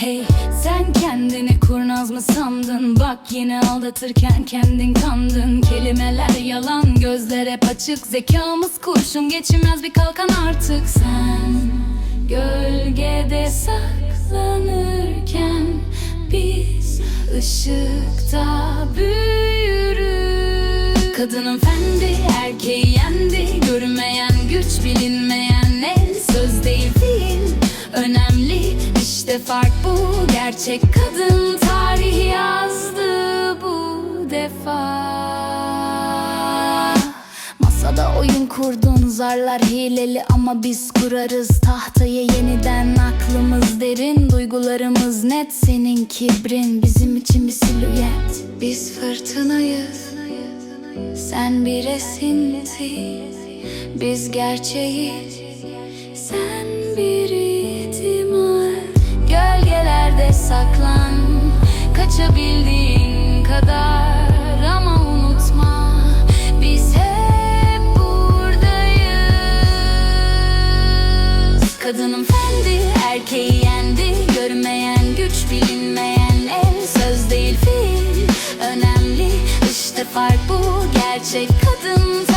Hey sen kendini kurnaz mı sandın? Bak yine aldatırken kendin kandın. Kelimeler yalan gözler hep açık. Zekamız kurşun geçirmez bir kalkan artık. Sen gölgede saklanırken Biz ışıkta büyürüz. Kadının fendi erkeği yendi. Görünmeyen güç bilinmeyen işte fark bu Gerçek kadın tarih yazdı bu defa. Masada oyun kurdun zarlar hileli ama biz kurarız. Tahtayı yeniden Aklımız derin duygularımız net. Senin kibrin bizim için bir silüet. Biz fırtınayız sen bir esinti. Biz gerçeğiz Kadının fendi Erkeği yendi. Görünmeyen güç bilinmeyen el Söz değil fiil Önemli işte fark bu. Gerçek kadın